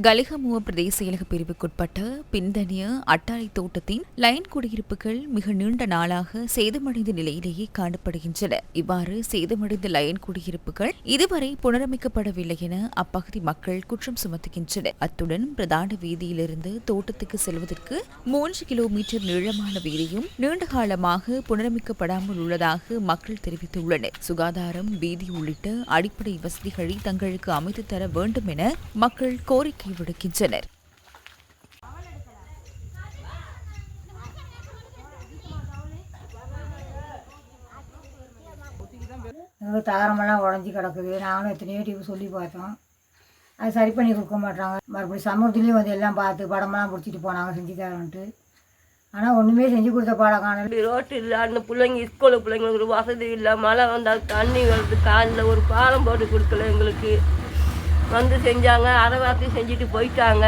கலிகமுவ பிரதேச இலக பிரிவுக்குட்பட்ட பிந்தனிய அட்டாளி தோட்டத்தின் லைன் குடியிருப்புகள் மிக நீண்ட நாளாக சேதமடைந்த நிலையிலேயே காணப்படுகின்றன. இவ்வாறு சேதமடைந்த லைன் குடியிருப்புகள் இதுவரை புனரமைக்கப்படவில்லை என அப்பகுதி மக்கள் குற்றம் சுமத்துகின்றனர். அத்துடன் பிரதான வீதியிலிருந்து தோட்டத்துக்கு செல்வதற்கு மூன்று கிலோமீட்டர் நீளமான வீதியும் நீண்ட காலமாக புனரமைக்கப்படாமல் உள்ளதாக மக்கள் தெரிவித்துள்ளனர். சுகாதாரம் வீதி உள்ளிட்ட அடிப்படை வசதிகளை தங்களுக்கு அமைத்து தர வேண்டும் என மக்கள் கோரிக்கை விடுக்கின்றனர் எங்களுக்கு தகரமெல்லாம் உடஞ்சி கிடக்குது. நாங்களும் எத்தனையோ டிவி சொல்லி பார்த்தோம். அது சரி பண்ணி கொடுக்க மாட்டாங்க மறுபடியும் சமூகத்துலேயும் வந்து எல்லாம் பார்த்து படமெல்லாம் பிடிச்சிட்டு போனாங்க செஞ்சு தரோன்ட்டு. ஆனால் ஒன்றுமே செஞ்சு கொடுத்த பாடம் இப்படி ரோட்டு இல்லை அந்த பிள்ளைங்க ஸ்கூலு பிள்ளைங்களுக்கு ஒரு வசதி இல்லை மழை வந்தால் தண்ணி வருது. காலில் ஒரு பாலம் போட்டு கொடுக்கல எங்களுக்கு. வந்து செஞ்சாங்க அரை வார்த்தையும் செஞ்சுட்டு போயிட்டாங்க.